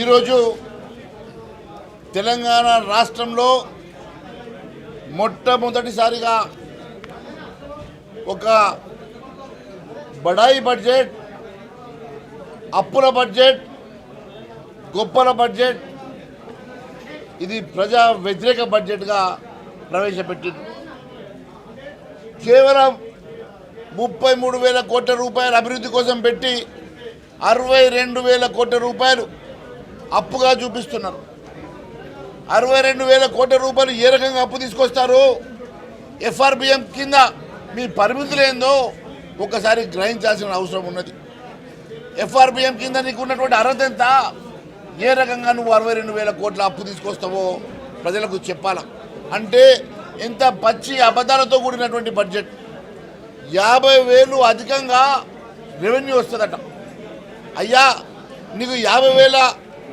ఈరోజు తెలంగాణ రాష్ట్రంలో మొట్టమొదటిసారిగా ఒక బడాయి బడ్జెట్ అప్పుల బడ్జెట్ గొప్పల బడ్జెట్ ఇది ప్రజా వ్యతిరేక బడ్జెట్గా ప్రవేశపెట్టింది. కేవలం ముప్పై మూడు వేల కోట్ల రూపాయల అభివృద్ధి కోసం పెట్టి అరవై రెండు వేల కోట్ల రూపాయలు అప్పుగా చూపిస్తున్నారు. అరవై రెండు వేల కోట్ల రూపాయలు ఏ రకంగా అప్పు తీసుకొస్తారు? ఎఫ్ఆర్బిఎం కింద మీ పరిమితులు ఏందో ఒకసారి గ్రహించాల్సిన అవసరం ఉన్నది. ఎఫ్ఆర్బిఎం కింద నీకు ఉన్నటువంటి అర్హత ఎంత? ఏ రకంగా నువ్వు అరవై రెండు వేల కోట్ల అప్పు తీసుకొస్తావో ప్రజలకు చెప్పాలా. అంటే ఇంత పచ్చి అబద్ధాలతో కూడినటువంటి బడ్జెట్. యాభై వేలు అధికంగా రెవెన్యూ వస్తుందట. అయ్యా నీకు యాభై వేల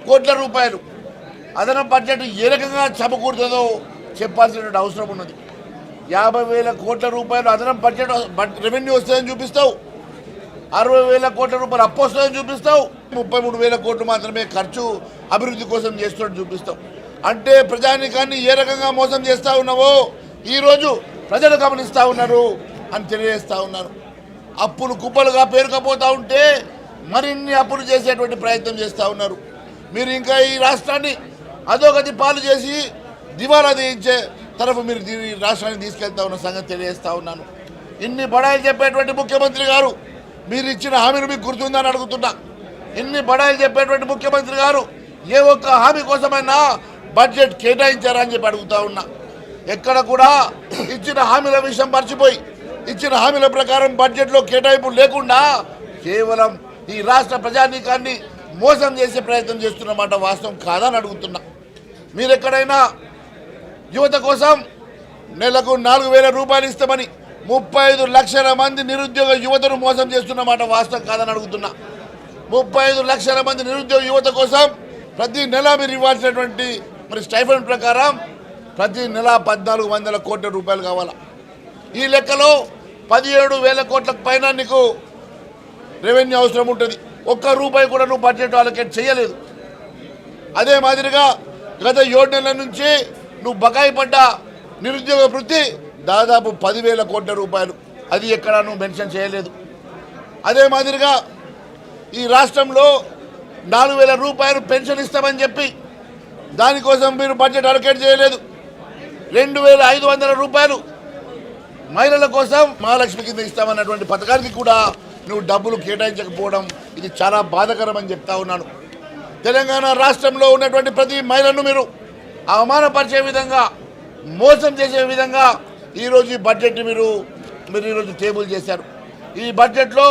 కోట్ల రూపాయలు. అదన బడ్జెట్ ఏ రకంగా చమకూరుతుందో చెప్పాల్సినటువంటి అవసరం ఉన్నది. యాభై వేల కోట్ల రూపాయలు అదనం బడ్జెట్ రెవెన్యూ వస్తుందని చూపిస్తావు. అరవై వేల కోట్ల రూపాయలు అప్పు వస్తుందని చూపిస్తావు. ముప్పై మూడు వేల కోట్లు మాత్రమే ఖర్చు అభివృద్ధి కోసం చేస్తున్నట్టు చూపిస్తావు. అంటే ప్రజానికాన్ని ఏ రకంగా మోసం చేస్తూ ఉన్నావో ఈరోజు ప్రజలు గమనిస్తూ ఉన్నారు అని తెలియజేస్తూ ఉన్నారు అప్పులు కుప్పలుగా పేరుకపోతూ ఉంటే మరిన్ని అప్పులు చేసేటువంటి ప్రయత్నం చేస్తూ ఉన్నారు. మీరు ఇంకా ఈ రాష్ట్రాన్ని అధోగతి పాలు చేసి దివాలా తీయించే తరఫు మీరు ఈ రాష్ట్రాన్ని తీసుకెళ్తా ఉన్న సంగతి తెలియజేస్తా ఉన్నాను. ఇన్ని బడాయిలు చెప్పేటువంటి ముఖ్యమంత్రి గారు మీరు ఇచ్చిన హామీలు మీకు గుర్తుందని అడుగుతున్నా. ఇన్ని బడాయిలు చెప్పేటువంటి ముఖ్యమంత్రి గారు ఏ ఒక్క హామీ కోసమైనా బడ్జెట్ కేటాయించారా అని చెప్పి అడుగుతా ఉన్నా. ఎక్కడ కూడా ఇచ్చిన హామీల విషయం మర్చిపోయి ఇచ్చిన హామీల ప్రకారం బడ్జెట్లో కేటాయింపు లేకుండా కేవలం ఈ రాష్ట్ర ప్రజానీకాన్ని మోసం చేసే ప్రయత్నం చేస్తున్నమాట వాస్తవం కాదని అడుగుతున్నా. మీరు ఎక్కడైనా యువత కోసం నెలకు నాలుగు వేల రూపాయలు ఇస్తామని ముప్పై ఐదు లక్షల మంది నిరుద్యోగ యువతను మోసం చేస్తున్నమాట వాస్తవం కాదని అడుగుతున్నా. ముప్పై ఐదు లక్షల మంది నిరుద్యోగ యువత కోసం ప్రతి నెల మీరు ఇవ్వాల్సినటువంటి మరి స్టైఫండ్ ప్రకారం ప్రతి నెల పద్నాలుగు వందల కోట్ల రూపాయలు కావాలా? ఈ లెక్కలో పదిహేడు వేల కోట్ల పైన నీకు రెవెన్యూ అవసరం ఉంటుంది. ఒక్క రూపాయి కూడా నువ్వు బడ్జెట్ అలొకేట్ చేయలేదు. అదే మాదిరిగా గత ఏడు నెలల నుంచి నువ్వు బకాయి పడ్డ నిరుద్యోగ వృత్తి దాదాపు పదివేల కోట్ల రూపాయలు. అది ఎక్కడ నువ్వు మెన్షన్ చేయలేదు. అదే మాదిరిగా ఈ రాష్ట్రంలో నాలుగు వేల రూపాయలు పెన్షన్ ఇస్తామని చెప్పి దానికోసం మీరు బడ్జెట్ అలొకేట్ చేయలేదు. రెండు వేల ఐదు వందల రూపాయలు మహిళల కోసం మహాలక్ష్మి కింద ఇస్తామన్నటువంటి పథకానికి కూడా నువ్వు డబ్బులు కేటాయించకపోవడం ఇది చాలా బాధకరం అని చెప్తా ఉన్నాను. తెలంగాణ రాష్ట్రంలో ఉన్నటువంటి ప్రతి మహిళను మీరు అవమానపరిచే విధంగా మోసం చేసే విధంగా ఈరోజు ఈ బడ్జెట్ని మీరు మీరు ఈరోజు టేబుల్ చేశారు. ఈ బడ్జెట్లో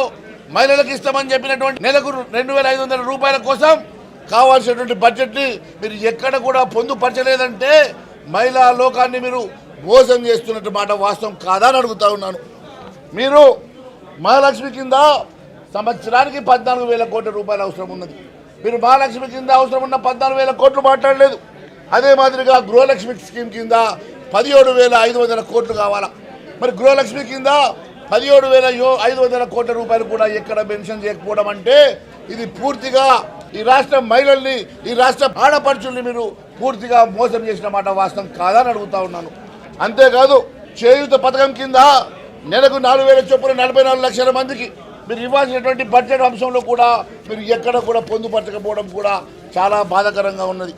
మహిళలకు ఇస్తామని చెప్పినటువంటి నెలకు రెండు వేల ఐదు వందల రూపాయల కోసం కావాల్సినటువంటి బడ్జెట్ని మీరు ఎక్కడ కూడా పొందుపరచలేదంటే మహిళా లోకాన్ని మీరు మోసం చేస్తున్నట్టు మాట వాస్తవం కాదా అని అడుగుతా ఉన్నాను. మీరు మహాలక్ష్మి కింద సంవత్సరానికి పద్నాలుగు వేల కోట్ల రూపాయలు అవసరం ఉన్నది. మీరు మహాలక్ష్మి కింద అవసరం ఉన్న పద్నాలుగు వేల కోట్లు మాట్లాడలేదు. అదే మాదిరిగా గృహలక్ష్మి స్కీమ్ కింద పదిహేడు వేల ఐదు వందల కోట్లు కావాలా? మరి గృహలక్ష్మి కింద పదిహేడు వేల ఐదు వందల కోట్ల రూపాయలు కూడా ఎక్కడ మెన్షన్ చేయకపోవడం అంటే ఇది పూర్తిగా ఈ రాష్ట్ర మహిళల్ని ఈ రాష్ట్ర ఆడపడుచుల్ని మీరు పూర్తిగా మోసం చేసిన మాట వాస్తవం కాదని అడుగుతా ఉన్నాను. అంతేకాదు చేయూత పథకం కింద నెలకు నాలుగు వేల చొప్పున నలభై నాలుగు లక్షల మందికి మీరు ఇవ్వాల్సినటువంటి బడ్జెట్ అంశంలో కూడా మీరు ఎక్కడ కూడా పొందుపరచకపోవడం కూడా చాలా బాధాకరంగా ఉన్నది.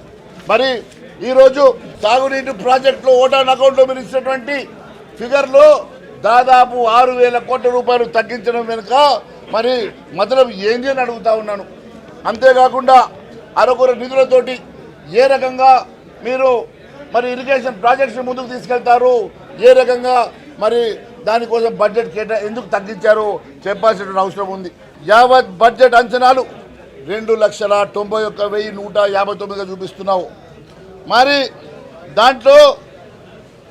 మరి ఈరోజు తాగునీటి ప్రాజెక్టులో ఓటాన్ అకౌంట్లో మీరు ఇచ్చినటువంటి ఫిగర్లో దాదాపు ఆరు వేల కోట్ల రూపాయలు తగ్గించడం వెనుక మరి మధురం ఏంది అని అడుగుతా ఉన్నాను. అంతేకాకుండా అరకొర నిధులతోటి ఏ రకంగా మీరు మరి ఇరిగేషన్ ప్రాజెక్ట్స్ ముందుకు తీసుకెళ్తారు? ఏ రకంగా మరి దానికోసం బడ్జెట్ కేటా ఎందుకు తగ్గించారో చెప్పాల్సిన అవసరం ఉంది. యావత్ బడ్జెట్ అంచనాలు రెండు లక్షల తొంభై ఒక్క వెయ్యి నూట యాభై తొమ్మిదిగా చూపిస్తున్నావు. మరి దాంట్లో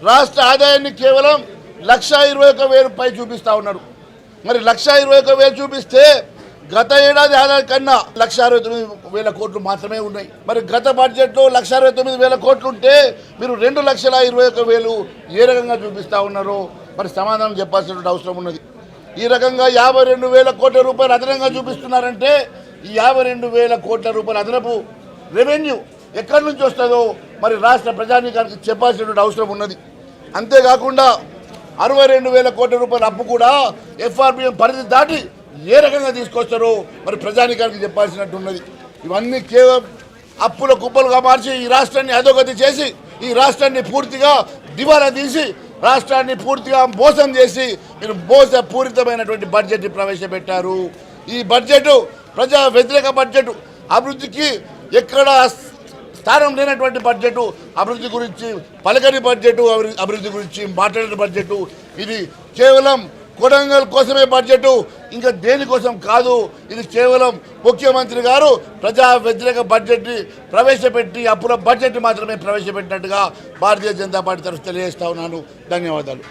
రాష్ట్ర ఆదాయాన్ని కేవలం లక్ష ఇరవై ఒక వేలు పై చూపిస్తా ఉన్నారు మరి లక్ష ఇరవై ఒక వేలు చూపిస్తే గత ఏడాది ఆదాయం కన్నా లక్ష అరవై తొమ్మిది వేల కోట్లు మాత్రమే ఉన్నాయి. మరి గత బడ్జెట్లో లక్ష అరవై తొమ్మిది వేల కోట్లు ఉంటే మీరు రెండు లక్షల ఇరవై ఒక వేలు ఏ రకంగా చూపిస్తా ఉన్నారో మరి సమాధానం చెప్పాల్సినటువంటి అవసరం ఉన్నది. ఈ రకంగా యాభై రెండు వేల కోట్ల రూపాయలు అదనంగా చూపిస్తున్నారంటే ఈ యాభై రెండు వేల కోట్ల రూపాయల అదనపు రెవెన్యూ ఎక్కడి నుంచి వస్తుందో మరి రాష్ట్ర ప్రజానీకానికి చెప్పాల్సినటువంటి అవసరం ఉన్నది. అంతేకాకుండా అరవై రెండు వేల కోట్ల రూపాయల అప్పు కూడా ఎఫ్ఆర్బిఎం పరిధి దాటి ఏ రకంగా తీసుకొస్తారో మరి ప్రజానీకానికి చెప్పాల్సినట్టు ఉన్నది. ఇవన్నీ కేవలం అప్పుల కుప్పలుగా మార్చి ఈ రాష్ట్రాన్ని అధోగతి చేసి ఈ రాష్ట్రాన్ని పూర్తిగా దివాలా తీసి రాష్ట్రాన్ని పూర్తిగా మోసం చేసి మీరు మోస పూరితమైనటువంటి బడ్జెట్ ప్రవేశపెట్టారు. ఈ బడ్జెట్ ప్రజా వ్యతిరేక బడ్జెట్ అభివృద్ధికి ఎక్కడ స్థానం లేనటువంటి బడ్జెట్ అభివృద్ధి గురించి పలకని బడ్జెట్ అభివృద్ధి గురించి మాట్లాడిన బడ్జెట్ ఇది కేవలం కొడంగల్ కోసమే బడ్జెట్ ఇంకా దేనికోసం కాదు. ఇది కేవలం ముఖ్యమంత్రి గారు ప్రజా వ్యతిరేక బడ్జెట్ని ప్రవేశపెట్టి అప్పుల బడ్జెట్ మాత్రమే ప్రవేశపెట్టినట్టుగా భారతీయ జనతా పార్టీ తరఫు తెలియజేస్తా ఉన్నాను. ధన్యవాదాలు.